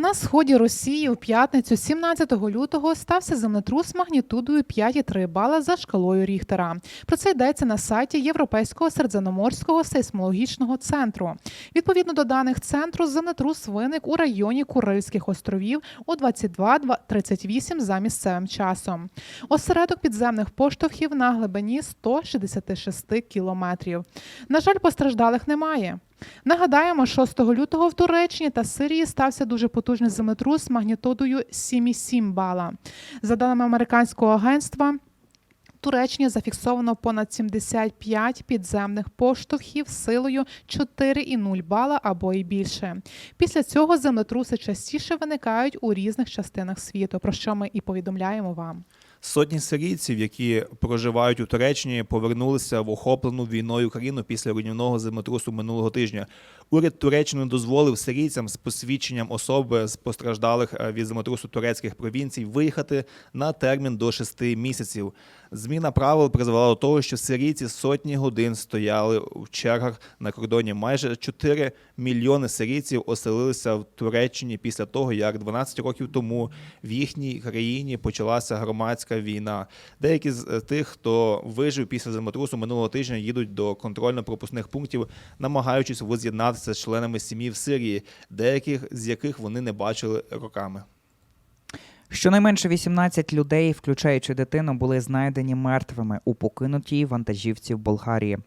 На сході Росії у п'ятницю, 17 лютого, стався землетрус магнітудою 5,3 бала за шкалою Ріхтера. Про це йдеться на сайті Європейського середземноморського сейсмологічного центру. Відповідно до даних центру, землетрус виник у районі Курильських островів о 22.38 за місцевим часом. Осередок підземних поштовхів на глибині 166 кілометрів. На жаль, постраждалих немає. Нагадаємо, 6 лютого в Туреччині та Сирії стався дуже потужний землетрус магнітудою 7,7 бала. За даними американського агентства. Туреччині зафіксовано понад 75 підземних поштовхів силою 4,0 бала або і більше. Після цього землетруси частіше виникають у різних частинах світу, про що ми і повідомляємо вам. Сотні сирійців, які проживають у Туреччині, повернулися в охоплену війною країну після руйнівного землетрусу минулого тижня. Уряд Туреччини дозволив сирійцям з посвідченням особи з постраждалих е, від землетрусу турецьких провінцій виїхати на термін до шести місяців. Зміна правил призвела до того, що сирійці сотні годин стояли в чергах на кордоні. Майже 4 мільйони сирійців оселилися в Туреччині після того, як 12 років тому в їхній країні почалася громадська війна. Деякі з е, тих, хто вижив після землетрусу минулого тижня, їдуть до контрольно-пропускних пунктів, намагаючись воз'єднатися з членами сім'ї в Сирії, деяких з яких вони не бачили роками. Щонайменше 18 людей, включаючи дитину, були знайдені мертвими у покинутій вантажівці в Болгарії.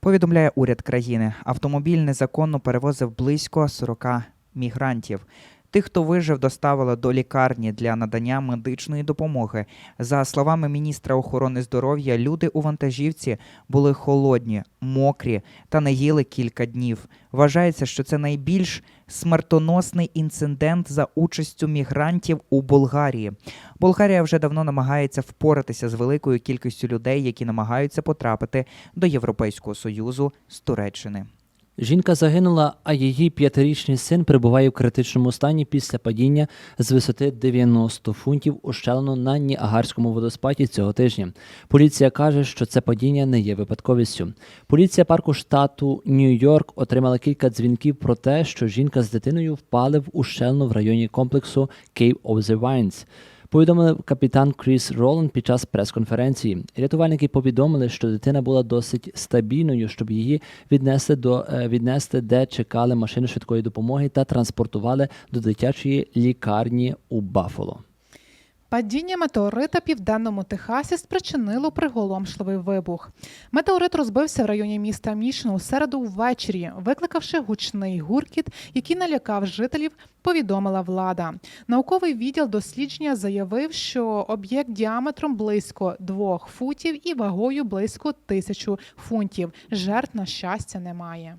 Повідомляє уряд країни. Автомобіль незаконно перевозив близько 40 мігрантів. Тих, хто вижив, доставили до лікарні для надання медичної допомоги. За словами міністра охорони здоров'я, люди у вантажівці були холодні, мокрі та не їли кілька днів. Вважається, що це найбільш смертоносний інцидент за участю мігрантів у Болгарії. Болгарія вже давно намагається впоратися з великою кількістю людей, які намагаються потрапити до Європейського союзу з Туреччини. Жінка загинула, а її п'ятирічний син перебуває в критичному стані після падіння з висоти 90 фунтів ущелину на Ніагарському водоспаді цього тижня. Поліція каже, що це падіння не є випадковістю. Поліція парку штату Нью-Йорк отримала кілька дзвінків про те, що жінка з дитиною впали в ущелину в районі комплексу Cave of the Vines. Повідомив капітан Кріс Роланд під час прес-конференції. Рятувальники повідомили, що дитина була досить стабільною, щоб її віднести до е, віднести, де чекали машини швидкої допомоги та транспортували до дитячої лікарні у Баффало. Падіння метеорита південному Техасі спричинило приголомшливий вибух. Метеорит розбився в районі міста Мішн у середу ввечері, викликавши гучний гуркіт, який налякав жителів. Повідомила влада. Науковий відділ дослідження заявив, що об'єкт діаметром близько двох футів і вагою близько тисячу фунтів. Жертв на щастя немає.